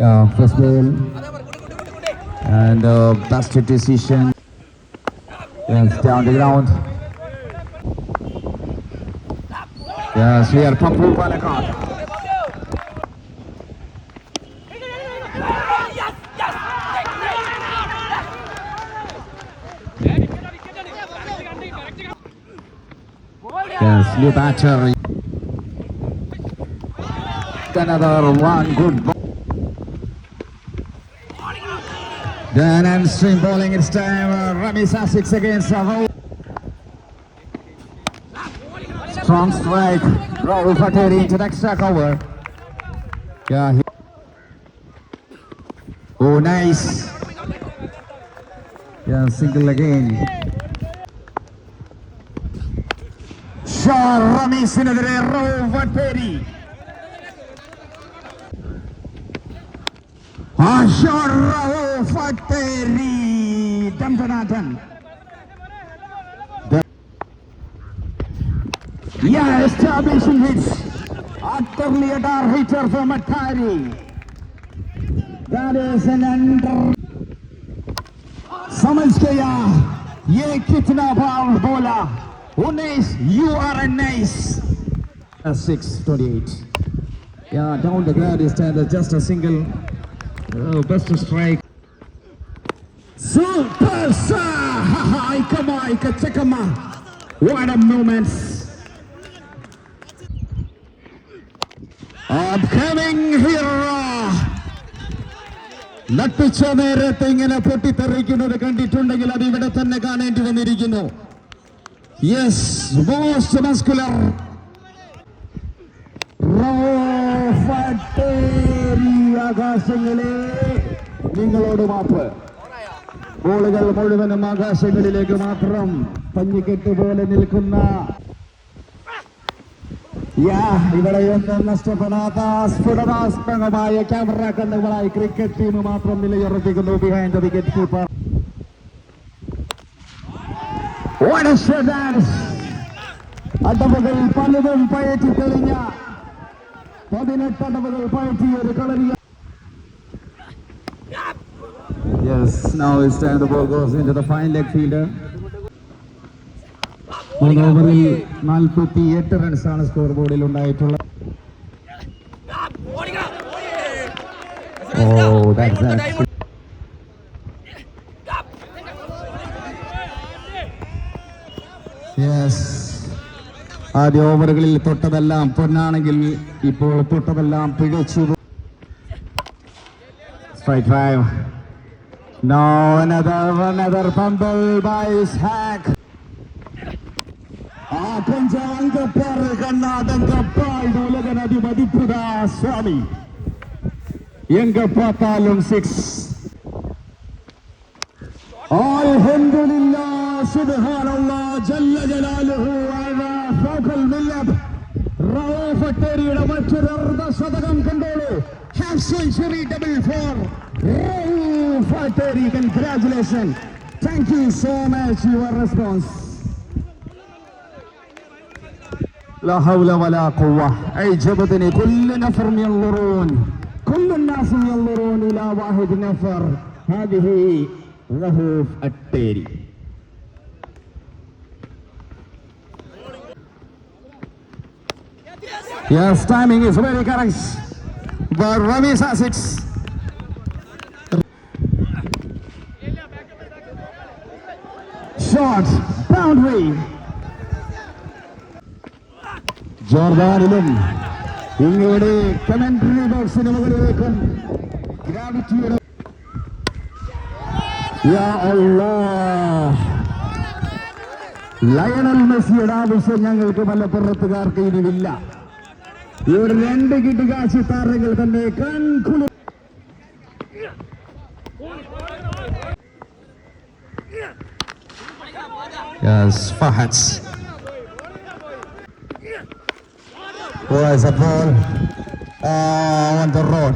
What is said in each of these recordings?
Yeah, first ball. And uh, basket decision. Yes, down the ground. Yes, we are Papu Palakkad. Yes, new batter another one. Good ball. Then and stream bowling. It's time. Uh, Rami Sasiks against Rahul. Strong strike. Rahul Pateri into the extra cover. Yeah. He... Oh, nice. Yeah, single again. Shah Rami Sinadre Rahul Pateri. தம்பநாதன் Yeah, establishing hits. Utterly a dar hitter for Matari. That is an under. समझ गया ये कितना बार बोला उन्नीस you are nice. A six twenty-eight. Yeah, down the ground is just a single oh, best strike super star Ika Ika Chakama what a moment upcoming hero നട്ടുച്ച നേരത്തെ ഇങ്ങനെ പൊട്ടിത്തെറിക്കുന്നത് കണ്ടിട്ടുണ്ടെങ്കിൽ അത് ഇവിടെ തന്നെ കാണേണ്ടി വന്നിരിക്കുന്നു യെസ് മോസ്റ്റ് മസ്കുലർ ആകാശങ്ങളെ. നിങ്ങളോട് മാപ്പ്. ബോളുകൾ മുഴുവനും ആകാശങ്ങളിലേക്ക് മാത്രം പഞ്ഞിക്കെട്ട് പോലെ നിൽക്കുന്ന. ഇവിടെയൊന്നും നഷ്ടപ്പെടാത്ത സ്ഫുടനാസ്പദമായ ക്യാമറ കണ്ണുകളായി ക്രിക്കറ്റ് ടീം മാത്രം നിലയുറപ്പിക്കുന്നു. ബിഹൈൻഡ് വിക്കറ്റ് കീപ്പർ അടവുകൾ പലതും പയറ്റി തെളിഞ്ഞ പതിനെട്ട് അടവുകൾ പയറ്റിയ ഒരു കളരിയ Yes, now it's time the ball goes into the fine leg fielder. മൂന്ന് ഓവറിൽ നാൽപ്പത്തി എട്ട് റൺസാണ് സ്കോർ ബോർഡിൽ ഉണ്ടായിട്ടുള്ളത് ഓ ദാറ്റ്സ് യെസ് ആദ്യ ഓവറുകളിൽ തൊട്ടതെല്ലാം പൊന്നാണെങ്കിൽ ഇപ്പോൾ തൊട്ടതെല്ലാം പിഴച്ചു. Strike five No, another, another fumble by Ishak. ആപ്പഞ്ച അങ്കപ്പാറ കണ്ണാടൻ കപ്പാൾ ഉലകനതി മതിപ്പുതാ സ്വാമി എങ്ക പാത്താലും സിക്സ്. അൽഹംദുലില്ലാ സുബ്ഹാനല്ലാ ജല്ല ജലാലുഹു അലാ ഫൗഖൽ മില്ല റഊഫ് അട്ടേരിയുടെ മറ്റൊരു അർദ്ധ ശതകം കണ്ടോളൂ. Half century double four. Hey, Fateri, congratulations. Thank you so much your response. لا حول ولا قوة أيجبتني كل نفر ينظرون كل الناس ينظرون إلى واحد نفر هذه رهوف التيري Yes, timing is very correct. The Ravi Sussex Shot, boundary ജോർദാനിലും ഇങ്ങോട്ട് കമന്ററി ബോക്സിന് മുകളിലേക്കും ഗ്രാവിറ്റിയുടെ. ലയണൽ മെസ്സിയുടെ ആവശ്യം ഞങ്ങൾക്ക് മലപ്പുറത്തുകാർക്ക് ഇനിയില്ല. ഒരു രണ്ട് കിട്ടുകാശി താരങ്ങൾ തന്നെ കൺകുളി Yes, Fahad. was a ball uh, on the road.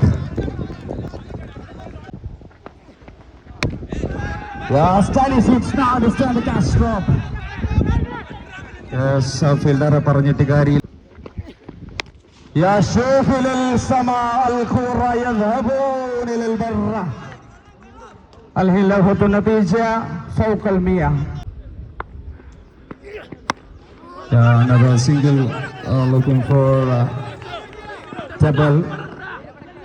Yeah, Stanley switch now to Stanley Castro. Yes, ഫീൽഡറെ പറഞ്ഞിട്ട് കാര്യമില്ല يشوف للسماء الكرة يذهبون إلى البر الهلال النتيجة فوق المياه Yeah, another single uh, looking for uh, double.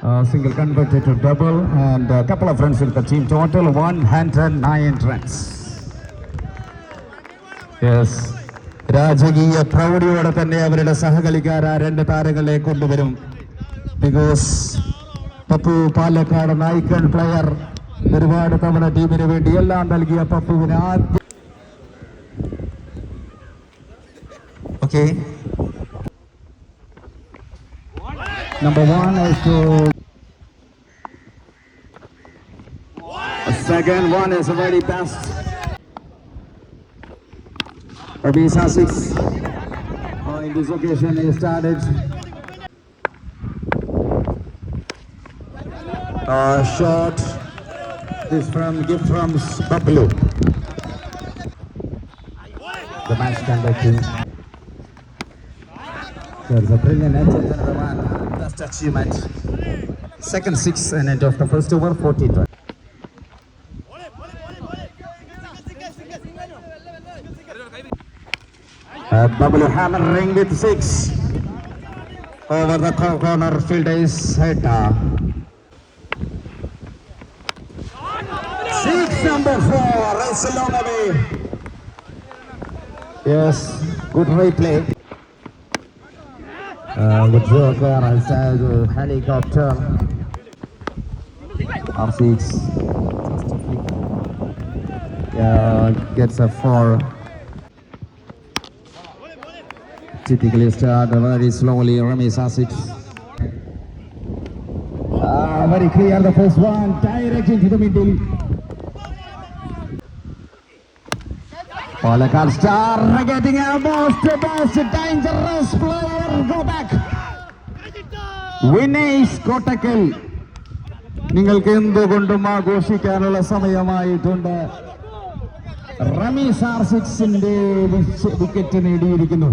Uh, single converted to double and a couple of runs with the team. Total 109 runs. Yes. രാജകീയ പ്രൗഢിയോടെ തന്നെ അവരുടെ സഹകളിക്കാർ ആ രണ്ട് താരങ്ങളെ കൊണ്ടുവരും because Pappu Palakkad നായ്ക്കൺ പ്ലെയർ ഒരുപാട് തവണ ടീമിന് വേണ്ടി എല്ലാം നൽകിയ പപ്പുവിന് ആദ്യ Okay. Number one is to. A second one is already passed. Rabis Hasix. Oh, in this occasion, he started. Uh, shot. This from gift from Bablu. The match conducting. There's a brilliant edge of another one. Best achievement. Second six and end of the first over, 14 runs. Uh, Bablu hammering with six. Over the corner field is hit. Six number four away. Yes, good replay. Uh, good job inside the helicopter. R6. Yeah, gets a four. typically start very slowly. Remy Sasic. Ah, very clear the first one, direct into the middle. Palakkad star getting a most, most dangerous player. Go back. Vinesh Kottakkal. നിങ്ങൾക്ക് എന്തുകൊണ്ടും ആഘോഷിക്കാനുള്ള സമയമായിട്ടുണ്ട്. Ramees R സിക്സിന്റെ wicket നേടിയിരിക്കുന്നു.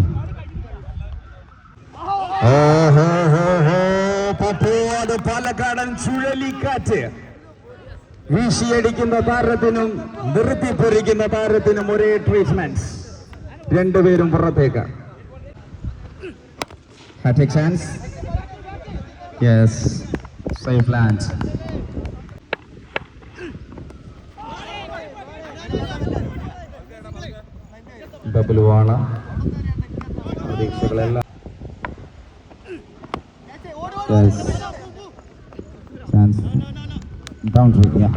പാലക്കാടൻ ചുഴലിക്കാറ്റ്. വീശിയടിക്കുന്ന താരത്തിനും നിർത്തി പൊരിക്കുന്ന താരത്തിനും ഒരേ ട്രീറ്റ്മെന്റ് രണ്ടുപേരും പുറത്തേക്ക്. ഹാറ്റിക് യെസ് സേഫ് ലാൻഡ് ഡബിളുവാണ് പ്രതീക്ഷകളെല്ലാം Yes. Chance. Boundary, yeah.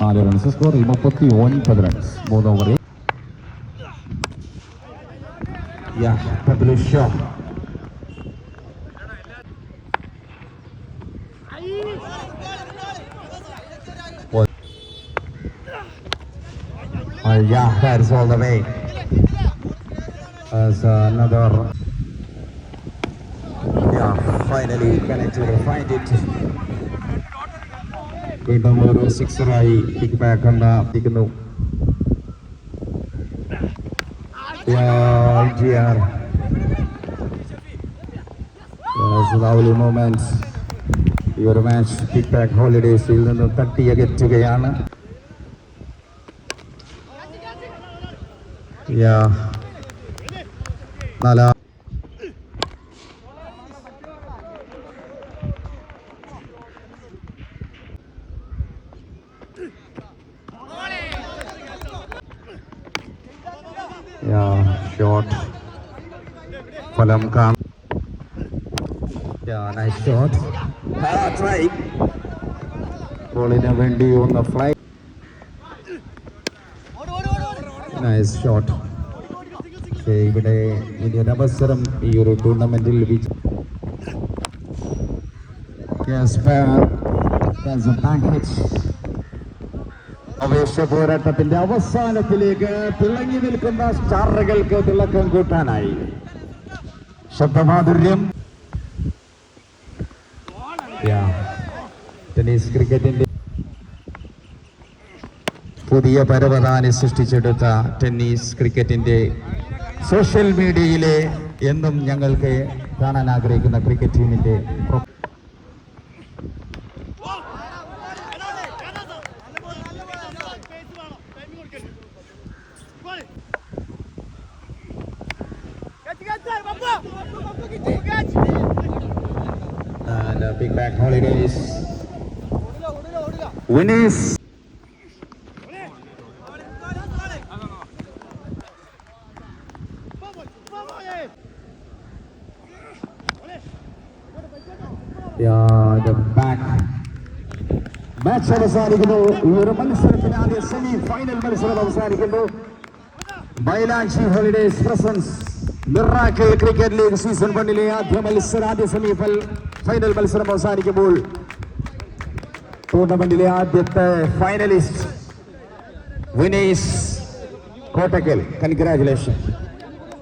നാല് റൺസ് സ്കോർ മുപ്പത്തി ഒൻപത് റൺസ് മൂന്ന് ഓവറിൽ Yeah, Pablo Shaw. What? Uh, yeah, that is all the way. As another Yeah, finally connected, find it. വീണ്ടും ഒരു സിക്സറായി കിക്ക് ബാക്ക് ഉണ്ടായിരിക്കുന്നു ലവ്ലി മൂമെന്റ്സ് ഈ ഒരു മാച്ച് കിക്ക് ബാക്ക് ഹോളിഡേസിൽ നിന്ന് തട്ടിയകറ്റുകയാണ്. നാലാം Yeah, shot. ഫലം കാണാം Yeah, nice shot. Ah, try. ബോളിന് വേണ്ടി ഒന്ന് ഫ്ലൈ നൈസ് ഷോട്ട് ഇവിടെ ഇനി അവസരം ഈ ഒരു ടൂർണമെന്റിൽ ലഭിച്ചു. അവേശ പോരാട്ടത്തിന്റെ അവസാനത്തിലേക്ക് തിളങ്ങി നിൽക്കുന്ന സ്റ്റാറുകൾക്ക് തിളക്കം കൂട്ടാനായി ശബ്ദമാധുര്യം. ടെന്നീസ് ക്രിക്കറ്റിന്റെ പുതിയ പരവതാനി സൃഷ്ടിച്ചെടുത്ത ടെന്നീസ് ക്രിക്കറ്റിന്റെ സോഷ്യൽ മീഡിയയിലെ എന്നും ഞങ്ങൾക്ക് കാണാൻ ആഗ്രഹിക്കുന്ന ക്രിക്കറ്റ് ടീമിന്റെ uh, big back holidays. Winners. Yeah, the back. Match അവസാനിക്കുന്നു ഈ ഒരു മത്സരത്തിന് ആദ്യ സെമി ഫൈനൽ മത്സരം അവസാനിക്കുന്നു ബൈലാൻഷി holidays presence miracle cricket league season വണ്ണിലെ ആദ്യ മത്സരം ആദ്യ സെമി ഫൈനൽ മത്സരം അവസാനിക്കുമ്പോൾ ടൂർണമെന്റിലെ ആദ്യത്തെ ഫൈനലിസ്റ്റ് വിനീസ് കോട്ടക്കൽ. കൺഗ്രാചുലേഷൻ